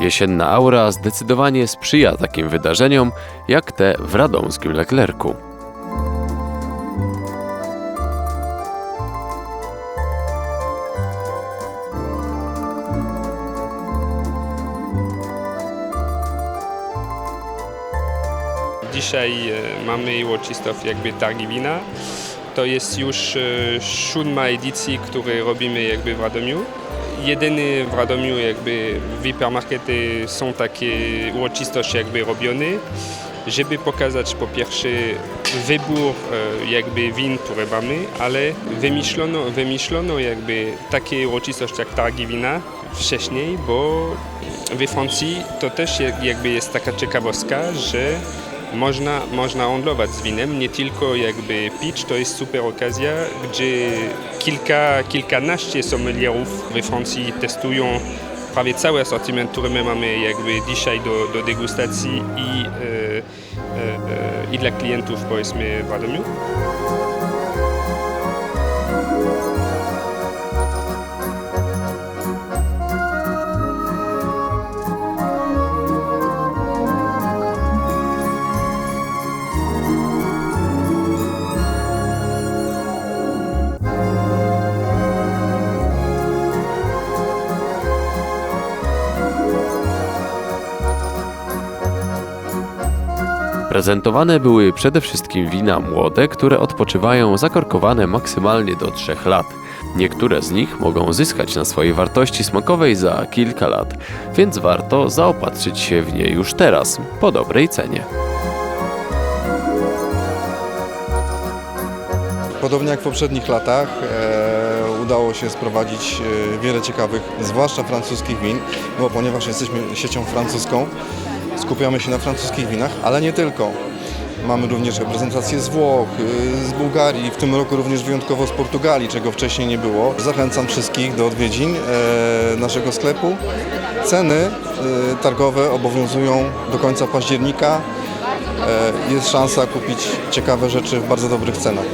Jesienna aura zdecydowanie sprzyja takim wydarzeniom, jak te w radomskim Leclercu. Dzisiaj e, mamy uroczystość jakby targi wina. To jest już e, siódma edycja, którą robimy jakby w Radomiu. Jedyny w Radomiu jakby hipermarkety są takie uroczystości jakby robione, żeby pokazać po pierwsze wybór e, jakby win, które mamy, ale wymyślono, wymyślono jakby takie uroczystości jak targi wina wcześniej, bo we Francji to też jak- jakby jest taka ciekawostka, że można, można handlować z winem, nie tylko jakby pić, to jest super okazja, gdzie kilka, kilkanaście sommelierów we Francji testują prawie cały asortyment, który my mamy jakby dzisiaj do, do degustacji i, e, e, e, i dla klientów powiedzmy w Radomiu. Prezentowane były przede wszystkim wina młode, które odpoczywają zakorkowane maksymalnie do 3 lat. Niektóre z nich mogą zyskać na swojej wartości smakowej za kilka lat, więc warto zaopatrzyć się w nie już teraz, po dobrej cenie. Podobnie jak w poprzednich latach e, udało się sprowadzić e, wiele ciekawych, zwłaszcza francuskich win, bo ponieważ jesteśmy siecią francuską, skupiamy się na francuskich winach, ale nie tylko. Mamy również reprezentację z Włoch, y, z Bułgarii, w tym roku również wyjątkowo z Portugalii, czego wcześniej nie było. Zachęcam wszystkich do odwiedzin e, naszego sklepu. Ceny e, targowe obowiązują do końca października. E, Jest szansa kupić ciekawe rzeczy w bardzo dobrych cenach.